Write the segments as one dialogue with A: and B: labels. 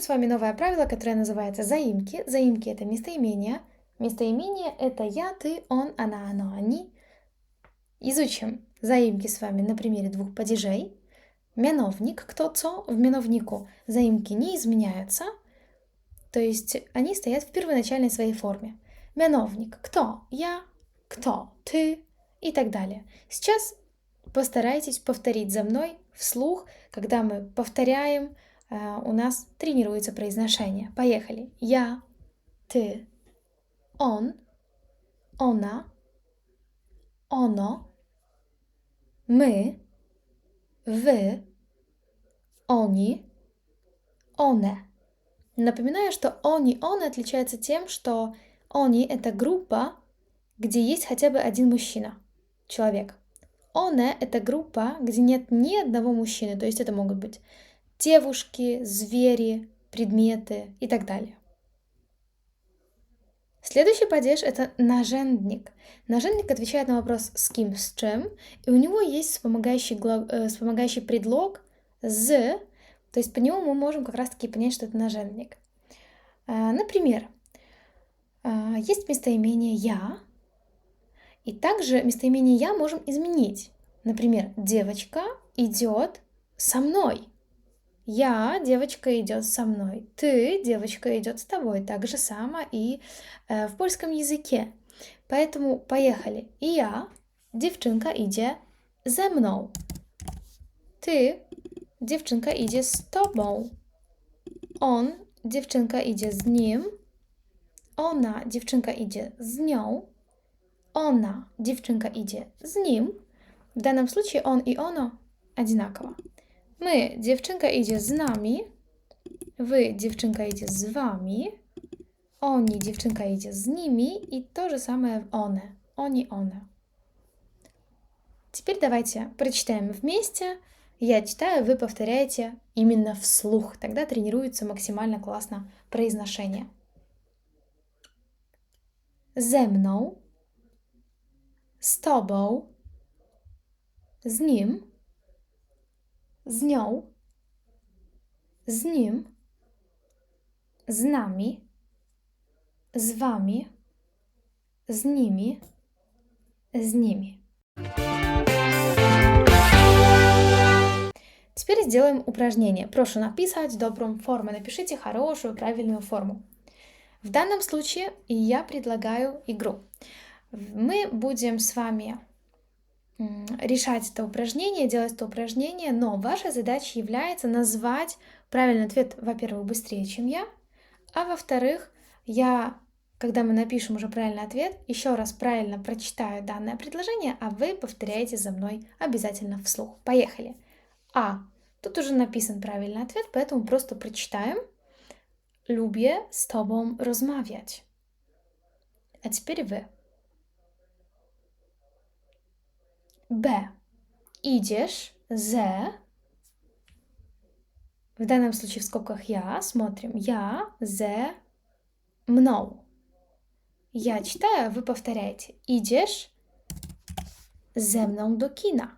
A: С вами новое правило, которое называется заимки. Заимки – это местоимения. Местоимение – это я, ты, он, она, оно, они. Изучим заимки с вами на примере двух падежей. Mianownik, кто co, в mianowniku заимки не изменяются, то есть они стоят в первоначальной своей форме. Mianownik, кто, я, кто, ты и так далее. Сейчас постарайтесь повторить за мной вслух, когда мы повторяем, у нас тренируется произношение. Поехали. Я, ты, он, она, оно, мы, вы, они, оне. Напоминаю, что они, он отличается тем, что они – это группа, где есть хотя бы один мужчина, человек. Оне – это группа, где нет ни одного мужчины, то есть это могут быть девушки, звери, предметы и так далее. Следующий падеж – это нажендник. Нажендник отвечает на вопрос «с кем, с чем», и у него есть вспомогающий, глаг... э, вспомогающий предлог «з», то есть по нему мы можем как раз-таки понять, что это нажендник. Э, например, э, есть местоимение «я», и также местоимение «я» можем изменить. Например, девочка идет со мной. Я, девочка, идет со мной. Ты, девочка, идет с тобой. Так же само и э, в польском языке. Поэтому поехали. Я, dziewczynka idzie ze mną. Ty, dziewczynka idzie z tobą. On, dziewczynka idzie z nim. Ona, dziewczynka idzie z nią. Ona, dziewczynka idzie z nim. W danym случае on i ono одинаково. My, dziewczynka idzie z nami. Wy, dziewczynka idzie z wami. Oni, dziewczynka idzie z nimi. И то же самое one. Они, one. Теперь давайте прочитаем вместе. Я читаю, вы повторяете именно вслух. Тогда тренируется максимально классно произношение. Ze mną, z tobą, z nim, z nią, z nim, z nami, z wami, z nimi, z nimi. Теперь сделаем упражнение. Прошу написать добрую форму. Напишите хорошую, правильную форму. В данном случае я предлагаю игру. Мы будем с вами решать это упражнение, делать это упражнение, но ваша задача является назвать правильный ответ, во-первых, быстрее, чем я, а во-вторых, я, когда мы напишем уже правильный ответ, еще раз правильно прочитаю данное предложение, а вы повторяете за мной обязательно вслух. Поехали. А. Тут уже написан правильный ответ, поэтому просто прочитаем. Lubię z tobą rozmawiać. А теперь вы. Б. Идешь з. В данном случае в скобках я. Смотрим. Я зе мnou. Я читаю, вы повторяете. Idziesz ze mną do kina.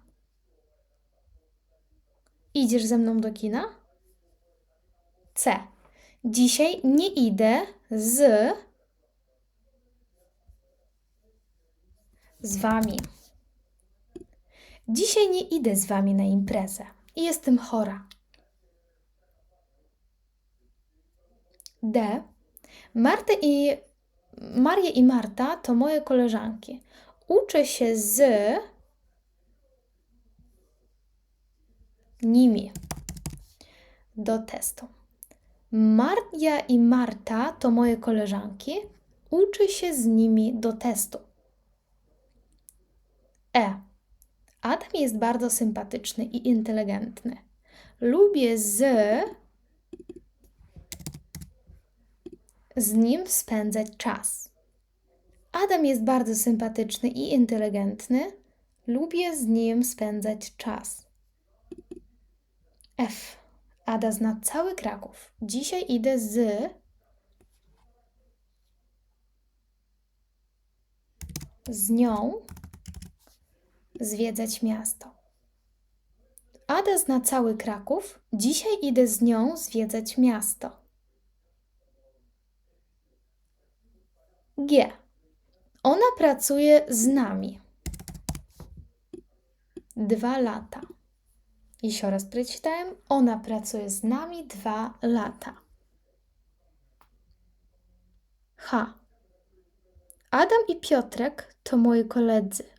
A: Idziesz ze mną do kina? C. Dzisiaj nie idę z z wami. Dzisiaj nie idę z wami na imprezę. Jestem chora. D. Marta i Maria i Marta to moje koleżanki. Uczę się z nimi do testu. Maria i Marta to moje koleżanki. Uczę się z nimi do testu. E. Adam jest bardzo sympatyczny i inteligentny. Lubię z z nim spędzać czas. Adam jest bardzo sympatyczny i inteligentny. Lubię z nim spędzać czas. F. Ada zna cały Kraków. Dzisiaj idę z z nią zwiedzać miasto. Ada zna cały Kraków. Dzisiaj idę z nią zwiedzać miasto. G. Ona pracuje z nami. Dwa lata. Еще раз przeczytałem. Ona pracuje z nami dwa lata. H. Adam i Piotrek to moi koledzy.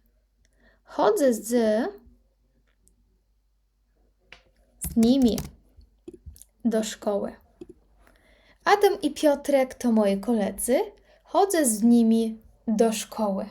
A: Chodzę z, z nimi do szkoły. Adam i Piotrek to moi koledzy. Chodzę z nimi do szkoły.